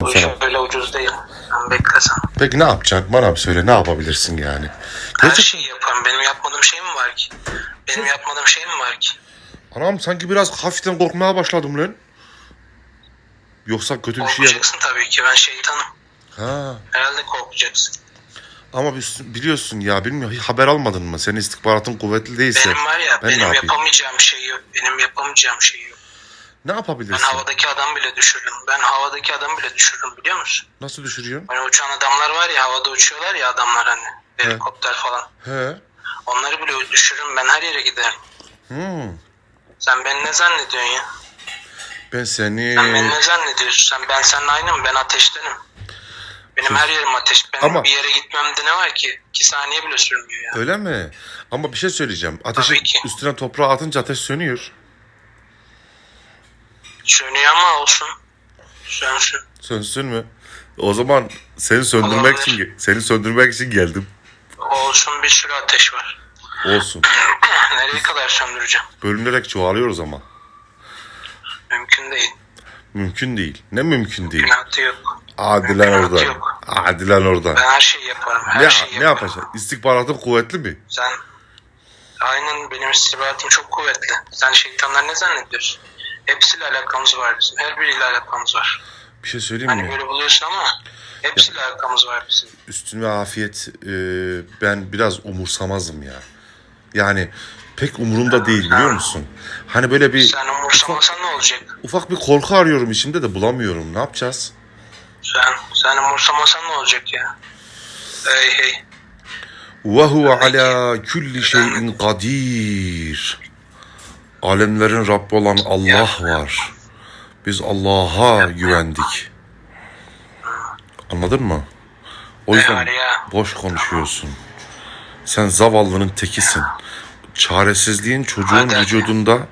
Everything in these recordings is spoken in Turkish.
Bu iş öyle ucuz değil. Ben beklesem. Peki ne yapacaksın? Bana bir söyle ne yapabilirsin yani? Her Gerçek- şeyi yaparım. Benim yapmadığım şey mi var ki? Benim yapmadığım şey mi var ki? Anam sanki biraz hafiften korkmaya başladım lan. Yoksa kötü bir şey yap. Korkacaksın tabii ki. Ben şeytanım. Ha. Herhalde korkacaksın. Ama biz- biliyorsun ya bilmiyorum hiç haber almadın mı? Senin istihbaratın kuvvetli değilse. Benim var ya ben ne benim yapayım? yapamayacağım şey yok. Benim yapamayacağım şey yok. Ne Ben yapabilirsin? havadaki adam bile düşürürüm. Ben havadaki adam bile düşürürüm biliyor musun? Nasıl düşürüyorsun? Hani uçan adamlar var ya havada uçuyorlar ya adamlar hani. Helikopter falan. He. Onları bile düşürürüm. Ben her yere giderim. Hmm. Sen beni ne zannediyorsun ya? Ben seni... Sen beni ne zannediyorsun? Sen ben seninle aynı mı? Ben ateştenim. Benim her yerim ateş. Benim Ama- bir yere gitmemde ne var ki? İki saniye bile sürmüyor ya. Öyle mi? Ama bir şey söyleyeceğim. Ateşi üstüne toprağı atınca ateş sönüyor. Sönüyor ama olsun. Sönsün. Sönsün mü? O zaman seni söndürmek Olabilir. için seni söndürmek için geldim. Olsun bir sürü ateş var. Olsun. Nereye kadar söndüreceğim? Bölünerek çoğalıyoruz ama. Mümkün değil. Mümkün değil. Ne mümkün değil? Günahı yok. Adilen Mümkünatı orada. yok. Adilen orada. Ben her şeyi yaparım. Her Ne, şeyi ne yaparım. yapacaksın? İstihbaratın kuvvetli mi? Sen aynen benim istihbaratım çok kuvvetli. Sen şeytanlar ne zannediyorsun? Hepsiyle alakamız var bizim. Her biriyle alakamız var. Bir şey söyleyeyim Hani mi? böyle buluyorsun ama hepsiyle alakamız var bizim. Üstün ve afiyet e, ben biraz umursamazım ya. Yani pek umurumda değil biliyor musun? Hani böyle bir Sen umursamasan ne olacak? ufak bir korku arıyorum içimde de bulamıyorum. Ne yapacağız? Sen sen umursamasan ne olacak ya? Hey hey. Ve huve ala kulli şeyin kadir. Alemlerin Rabbi olan Allah var. Biz Allah'a güvendik. Anladın mı? O yüzden boş konuşuyorsun. Sen zavallının tekisin. Çaresizliğin çocuğun Hadi, hadi. vücudunda Hadi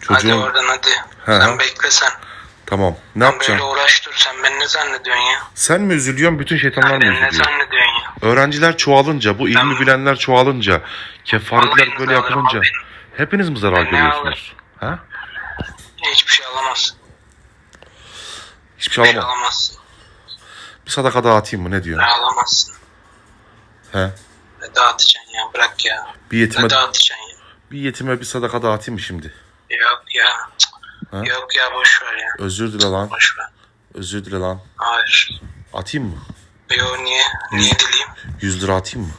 çocuğun oradan hadi. He, sen bekle sen. tamam ne Böyle yapacaksın? uğraş dur sen beni ne zannediyorsun ya? Sen mi üzülüyorsun bütün şeytanlar mı Beni ne üzülüyor? zannediyorsun ya? Öğrenciler çoğalınca bu ilmi Tamam. bilenler çoğalınca kefaretler böyle yapılınca alayım. Hepiniz mi zarar ne görüyorsunuz? Ha? Hiçbir şey alamazsın. Hiçbir şey Bir şey alamam. alamazsın. Bir sadaka dağıtayım mı ne Ne diyorsun? alamazsın. He? Ne dağıtacaksın ya bırak ya. Bir yetime Ne dağıtacaksın ya? bir yetime bir sadaka dağıtayım mı şimdi? Yok ya. Ha? Yok ya boş ver ya. Özür dile lan. Boş ver. Özür dile lan. Hayır. Atayım mı? Yo niye? Niye dileyim? 100 lira atayım mı?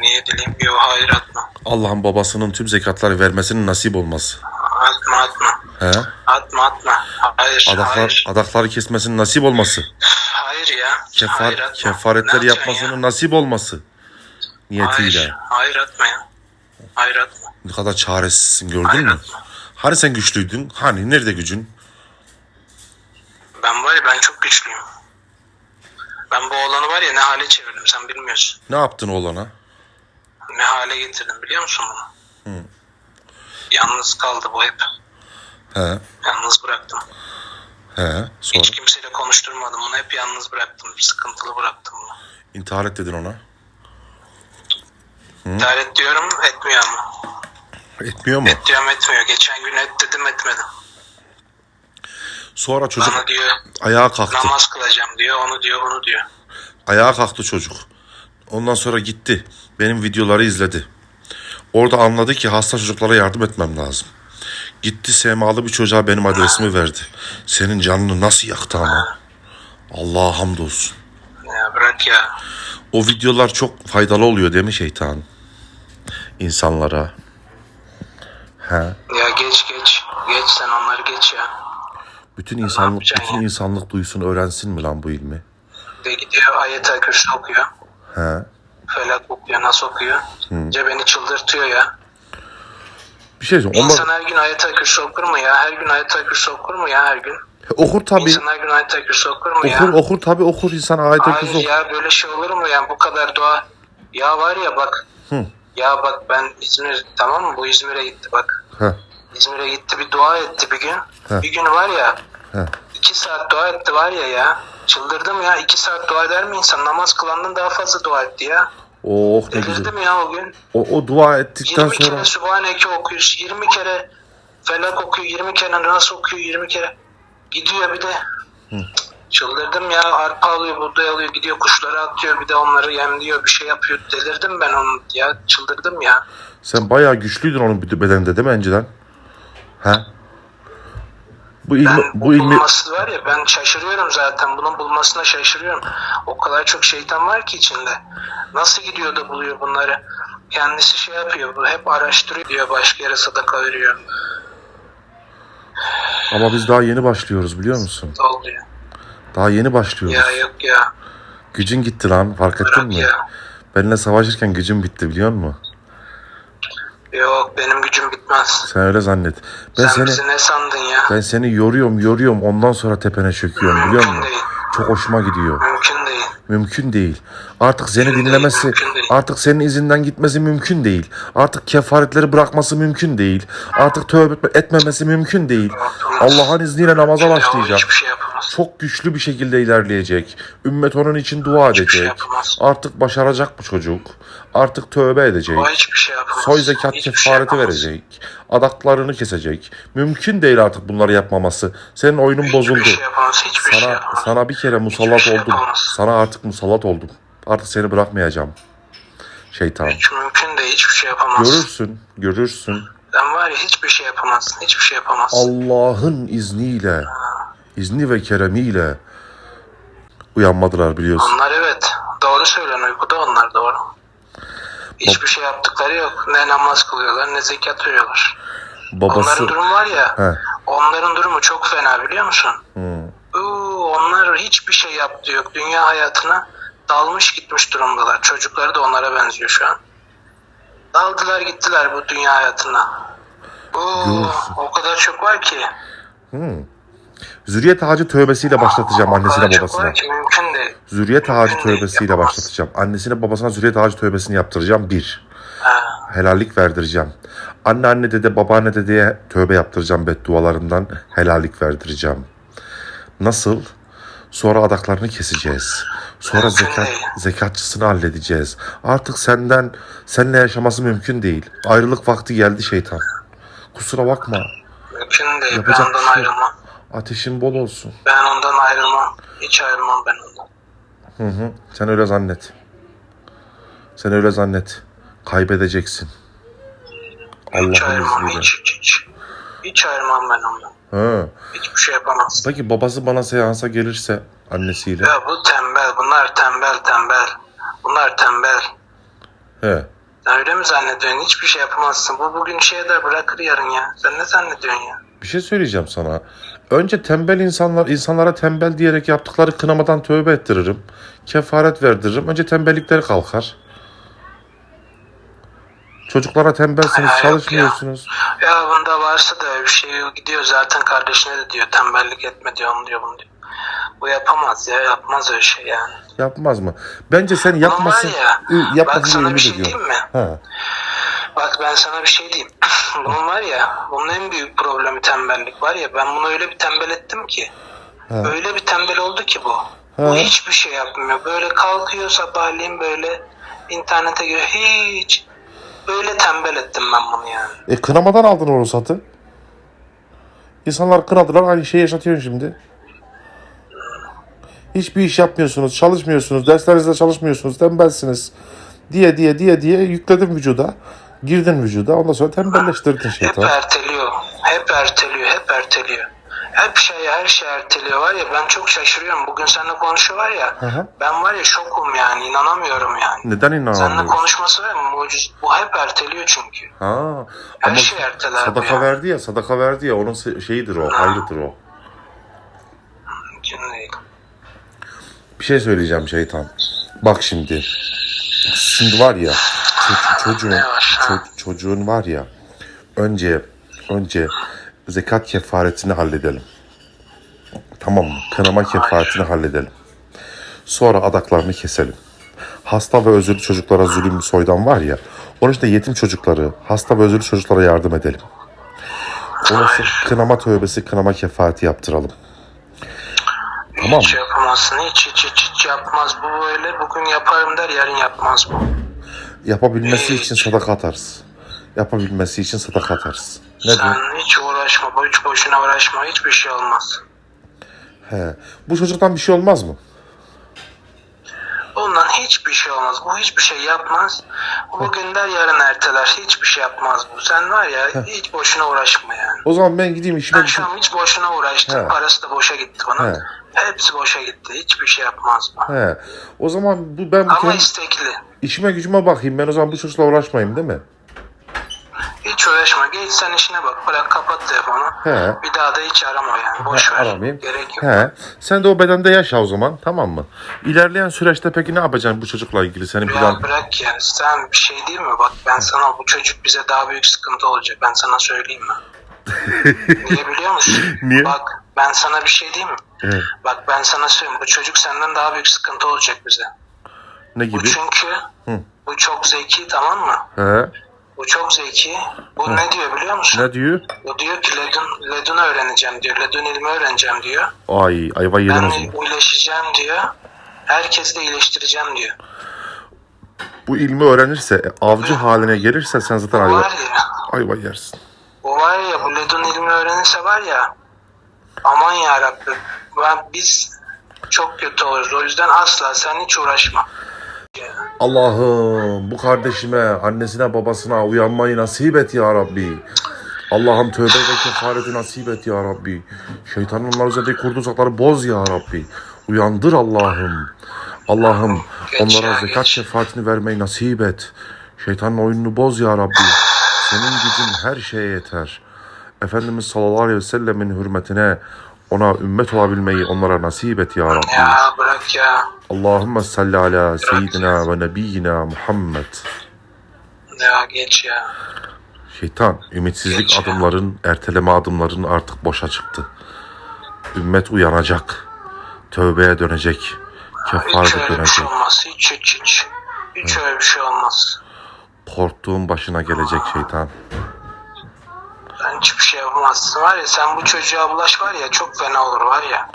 Niye dileyim? Yo hayır atma. Allah'ın babasının tüm zekatları vermesinin nasip olması. Atma atma. He? Atma atma. Hayır Adaklar, hayır. adakları kesmesinin nasip olması. Hayır ya. Kefar, hayır atma. yapacaksın yapmasının nasip olması. Niyetiyle. Hayır. Hayır atma ya. Hayır atma. Ne kadar çaresizsin gördün Hayır mü? atma. Hani sen güçlüydün? Hani nerede gücün? Ben var ya ben çok güçlüyüm. Ben bu oğlanı var ya ne hale çevirdim sen bilmiyorsun. Ne yaptın oğlana? Ne hale getirdim biliyor musun bunu? Yalnız kaldı bu hep. He, Yalnız bıraktım. he. Sonra Hiç kimseyle konuşturmadım bunu. Hep yalnız bıraktım. Sıkıntılı bıraktım bunu. intihar et dedin ona. İntihar et diyorum etmiyor ama. Etmiyor mu? Et diyorum etmiyor. Geçen gün et dedim etmedim. Sonra çocuk Bana diyor ayağa kalktı. namaz kılacağım diyor. Onu diyor bunu diyor. Ayağa kalktı çocuk. Ondan sonra gitti. Benim videoları izledi. Orada anladı ki hasta çocuklara yardım etmem lazım. Gitti semalı bir çocuğa benim adresimi verdi. Senin canını nasıl yaktı ama. Allah'a hamdolsun. Ya bırak ya. O videolar çok faydalı oluyor değil mi şeytan? İnsanlara. He. Ya geç geç. Geç sen onları geç ya. Bütün insanlık, bütün ya? insanlık duysun öğrensin mi lan bu ilmi? De gidiyor kürsü okuyor. He. Felak okuyor. Nasıl okuyor? Ce beni çıldırtıyor ya. Bir şey söyleyeyim. İnsan Onlar, her gün kürsü okur mu ya? Her gün kürsü okur mu ya her gün? okur tabi. İnsan her gün kürsü okur mu ya? Okur okur tabi okur insan ayet Hayır okusun. ya böyle şey olur mu ya bu kadar dua. Ya var ya bak. Hı. Ya bak ben İzmir tamam mı? Bu İzmir'e gitti bak. He. İzmir'e gitti bir dua etti bir gün. He. Bir gün var ya. He. iki saat dua etti var ya ya. Çıldırdım ya. iki saat dua eder mi insan? Namaz kılandan daha fazla dua etti ya. Oh ne güzel. Delirdim ya o gün. O, o dua ettikten 20 sonra kere Sübhaneke okuyor. 20 kere Felak okuyor. 20 kere Nas okuyor. 20 kere. Gidiyor bir de. Çıldırdım ya. Arpa alıyor, buğday alıyor, gidiyor kuşları atıyor. Bir de onları yemliyor, bir şey yapıyor. Delirdim ben onu ya. Çıldırdım ya. Sen bayağı güçlüydün onun bedeninde değil mi önceden? He? Bu ilmi, Ben bu ilmi bulması var ya ben şaşırıyorum zaten. Bunun bulmasına şaşırıyorum. O kadar çok şeytan var ki içinde. Nasıl gidiyor da buluyor bunları? Kendisi şey yapıyor. Bu hep araştırıyor diyor. Başka yere sadaka veriyor. ama biz daha yeni başlıyoruz biliyor musun? Oluyor. Daha yeni başlıyoruz. Ya yok ya. Gücün gitti lan fark ettin Bırak mi? ya. Benimle savaşırken gücüm bitti biliyor musun? Yok benim gücüm bitmez. Sen öyle zannet. Ben Sen seni bizi ne sandın ya? ben seni yoruyorum yoruyorum ondan sonra tepene çöküyorum biliyor Mümkün musun? değil. Çok hoşuma gidiyor. Mümkün değil. Mümkün değil. Artık seni Mümkün değil, dinlemesi, mümkün değil. artık senin izinden gitmesi mümkün değil. Artık kefaretleri bırakması mümkün değil. Artık tövbe etmemesi mümkün değil. Allah'ın izniyle namaza o başlayacak. hiçbir şey yapamaz. Çok güçlü bir şekilde ilerleyecek. Ümmet onun için dua Hiçbir şey edecek. yapamaz. Artık başaracak bu çocuk. Artık tövbe edecek. Hiçbir şey yapamaz. Soy zekat Hiçbir şey kefareti yapamaz. verecek. Adaklarını kesecek. Mümkün değil artık bunları yapmaması. Senin oyunun Hiçbir bozuldu. şey. Hiçbir şey Sana yapamaz. sana bir kere musallat şey oldum. yapamaz. Sana artık musallat oldum. Artık seni bırakmayacağım. Şeytan. Hiç mümkün değil. Hiçbir şey yapamaz. Görürsün, görürsün. Sen var ya hiçbir şey yapamazsın. Hiçbir şey yapamaz. Allah'ın izniyle, izni ve keremiyle uyanmadılar biliyorsun. Onlar evet. Doğru söylen uykuda onlar doğru. Hiçbir şey yaptıkları yok. Ne namaz kılıyorlar ne zekat veriyorlar. Babası Onların durumu var ya. He. Onların durumu çok fena biliyor musun? Hı. Uuu, onlar hiçbir şey yaptı yok. Dünya hayatına dalmış gitmiş durumdalar. Çocukları da onlara benziyor şu an. Daldılar gittiler bu dünya hayatına. Oo, o kadar çok var ki. Zürriyet ağacı tövbesiyle başlatacağım annesine babasına. Zürriyet ağacı tövbesiyle başlatacağım. Annesine babasına zürriyet ağacı tövbesini yaptıracağım. Bir. Helallik verdireceğim. Anne anne dede babaanne dedeye tövbe yaptıracağım beddualarından helallik verdireceğim. Nasıl? Sonra adaklarını keseceğiz. Sonra zekat, zekatçısını halledeceğiz. Artık senden, seninle yaşaması mümkün değil. Ayrılık vakti geldi şeytan. Kusura bakma. mümkün değil. Yapacak bir şey yok. Ateşin bol olsun. Ben ondan ayrılmam. Hiç ayrılmam ben ondan. Hı hı. Sen öyle zannet. Sen öyle zannet. Kaybedeceksin. Hiç Allah'ın ayrılmam. izniyle. Hiç, hiç, hiç. Hiç ayrılmam ben ondan. Ha. Hiçbir şey yapamaz. Peki babası bana seansa gelirse annesiyle. Ya bu tembel. Bunlar tembel tembel. Bunlar tembel. He. Sen öyle mi zannediyorsun? Hiçbir şey yapamazsın. Bu bugün şeye de bırakır yarın ya. Sen ne zannediyorsun ya? Bir şey söyleyeceğim sana. Önce tembel insanlar insanlara tembel diyerek yaptıkları kınamadan tövbe ettiririm. Kefaret verdiririm. Önce tembellikleri kalkar. Çocuklara tembelsiniz, Ha, yok çalışmıyorsunuz. Ya bunda varsa da öyle bir şey gidiyor zaten kardeşine de diyor tembellik etme diyor onu diyor bunu diyor. Bu yapamaz ya yapmaz öyle şey yani. Yapmaz mı? Bence sen yapmasın. var ya, yapmasın bak sana bir şey ediyorum. diyeyim mi? Ha. Bak ben sana bir şey diyeyim. bunun var ya bunun en büyük problemi tembellik var ya ben bunu öyle bir tembel ettim ki. Ha. Öyle bir tembel oldu ki bu. Ha. Bu hiçbir şey yapmıyor. Böyle kalkıyor sabahleyin böyle internete giriyor. Hiç böyle tembel ettim ben bunu yani. E kınamadan aldın o ruhsatı. İnsanlar kınadılar aynı şeyi yaşatıyorsun şimdi. Hiçbir iş yapmıyorsunuz, çalışmıyorsunuz, derslerinizde çalışmıyorsunuz, tembelsiniz diye diye diye diye yükledim vücuda. Girdin vücuda ondan sonra tembelleştirdin Hep şeytan. erteliyor. Hep erteliyor. Hep erteliyor. Hep şey her şey erteliyor var ya ben çok şaşırıyorum. Bugün seninle konuşuyor var ya. hı. Ben var ya şokum yani inanamıyorum yani. Neden Seninle inanamıyorsun? konuşması var ya muciz. Bu hep erteliyor çünkü. Ha, Her ama şey erteler sadaka ya. verdi ya, sadaka verdi ya onun şeyidir o, hayrıdır o. Mümkün değil. Bir şey söyleyeceğim şeytan. Bak şimdi. Şimdi var ya çocuğun ço- çocuğun var ya önce önce zekat kefaretini halledelim. Tamam mı? Kınama kefaretini halledelim. Sonra adaklarını keselim. Hasta ve özürlü çocuklara zulüm soydan var ya. Onun için de yetim çocukları, hasta ve özürlü çocuklara yardım edelim. Onun için kınama tövbesi, kınama kefareti yaptıralım. Tamam Hiç mı? yapamazsın. Hiç, hiç hiç hiç yapmaz. Bu böyle bugün yaparım der yarın yapmaz bu. Yapabilmesi için sadaka atarız. Yapabilmesi için sadaka atarız. Ne Sen diyor? hiç uğraşma. Hiç boşuna uğraşma. Hiçbir şey olmaz. He. Bu çocuktan bir şey olmaz mı? Bundan hiçbir şey olmaz. Bu hiçbir şey yapmaz. Bugün der yarın erteler. Hiçbir şey yapmaz bu. Sen var ya hiç boşuna uğraşma yani. O zaman ben gideyim işime Ben şu an hiç boşuna uğraştım. He. Parası da boşa gitti bana. He. Hepsi boşa gitti. Hiçbir şey yapmaz bu. He. O zaman bu ben Ama kendi istekli. işime gücüme bakayım. Ben o zaman bu çocukla uğraşmayayım değil mi? Hiç uğraşma. Geç sen işine bak. Bırak kapat telefonu. He. Bir daha da hiç arama yani. Boş ver. Aramayayım. Gerek yok. He. Sen de o bedende yaşa o zaman tamam mı? İlerleyen süreçte peki ne yapacaksın bu çocukla ilgili senin Ya plan? bırak yani. Sen bir şey değil mi? Bak ben sana bu çocuk bize daha büyük sıkıntı olacak. Ben sana söyleyeyim mi? Niye biliyor musun? Niye? Bak ben sana bir şey diyeyim mi? He. Bak ben sana söyleyeyim. Bu çocuk senden daha büyük sıkıntı olacak bize. Ne Bu gibi? çünkü Hı. bu çok zeki tamam mı? He. Bu çok zeki. Bu ne diyor biliyor musun? Ne diyor? Bu diyor ki Ledun, Ledun'u öğreneceğim diyor. Ledun ilmi öğreneceğim diyor. Ay ayva yedim o Ben iyileşeceğim diyor. Herkesi de iyileştireceğim diyor. Bu ilmi öğrenirse, e, avcı haline gelirse sen zaten ayva, Var ya, ayva yersin. bu var ya bu Ledun ilmi öğrenirse var ya aman ya Rabbi ben, biz çok kötü oluruz. O yüzden asla sen hiç uğraşma. Allah'ım bu kardeşime, annesine, babasına uyanmayı nasip et ya Rabbi. Allah'ım tövbe ve kefareti nasip et ya Rabbi. Şeytanın onlar üzerinde kurduğu tuzakları boz ya Rabbi. Uyandır Allah'ım. Allah'ım onlara zekat şefaatini vermeyi nasip et. Şeytanın oyununu boz ya Rabbi. Senin gücün her şeye yeter. Efendimiz sallallahu aleyhi ve sellemin hürmetine ona ümmet olabilmeyi onlara nasip et ya Rabbi. Ya bırak ya. Allahümme salli ala seyyidina ve nebiyyina Muhammed. Ya geç ya. Şeytan, ümitsizlik Geç ya. adımların, erteleme adımların artık boşa çıktı. Ümmet uyanacak. Tövbeye dönecek. Hiç Kefarete bir dönecek. şey olmaz. Hiç hiç hiç. Hiç öyle bir şey olmaz. Korktuğun başına gelecek şeytan. Sen hiçbir şey yapamazsın. Var ya sen bu çocuğa bulaş var ya çok fena olur var ya.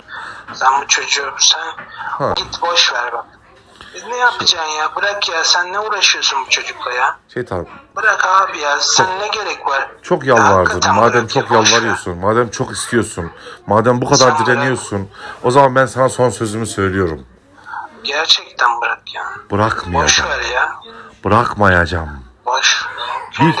Sen bu çocuğu sen Ha. git boş ver bak. E ne yapacaksın ya? Bırak ya sen ne uğraşıyorsun bu çocukla ya? Şeytan, Bırak abi ya sen ne gerek var? çok Ya yalvardın. hakikaten Madem bırak çok ya, boş yalvarıyorsun, madem çok istiyorsun, madem bu kadar Sen direniyorsun, o zaman ben sana son sözümü söylüyorum. Gerçekten bırak ya. Boş Bırakmayacağım. ver ya. Bırakmayacağım. Boş. Bir,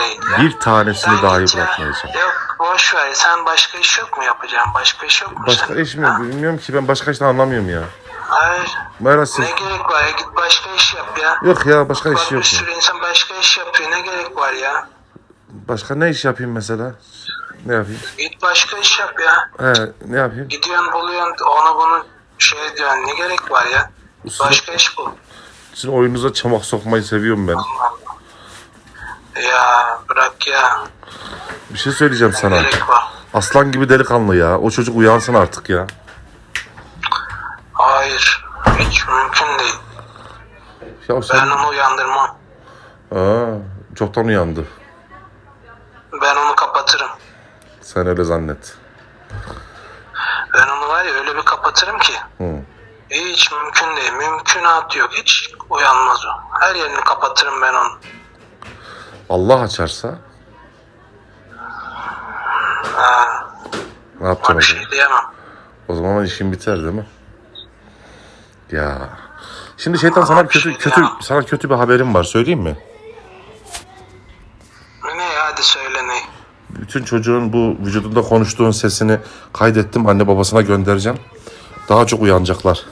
bir tanesini Sen dahi ya. bırakmayacağım. Yok boş ver. Sen başka iş yok mu yapacağım? Başka iş yok mu Başka iş mi? Ha? Bilmiyorum ki ben başka işten anlamıyorum ya. Hayır. Maalesef. Ne gerek var ya? Git başka iş yap ya. Yok ya başka Bak iş bir yok. sürü insan başka iş yapıyor. Ne gerek var ya? Başka ne iş yapayım mesela? Ne yapayım? Git başka iş yap ya. He, ne yapayım? Gidiyorsun buluyorsun onu bunu şey diyorsun. Ne gerek var ya? Usul- Başka iş bul. Sizin oyununuza çamak sokmayı seviyorum ben. Ya bırak ya. Bir şey söyleyeceğim Ne sana. gerek var? Aslan gibi delikanlı ya. O çocuk uyansın artık ya. Hayır. Hiç mümkün değil. Ya Ben sen... onu uyandırmam. Aa, çoktan uyandı. Ben onu kapatırım. Sen öyle zannet. Ben onu var ya öyle bir kapatırım ki. Hı. Hiç mümkün değil. Mümkünat yok. Hiç uyanmaz o. Her yerini kapatırım ben onu. Allah açarsa Ha, ne ona yapacaksın o bir zaman? şey diyemem. O zaman işin biter değil mi? Ya. Şimdi şeytan sana bir kötü şey kötü diyemem. sana kötü bir haberim var. Söyleyeyim mi? Ne hadi söyle ne? Bütün çocuğun bu vücudunda konuştuğun sesini kaydettim. Anne babasına göndereceğim. Daha çok uyanacaklar.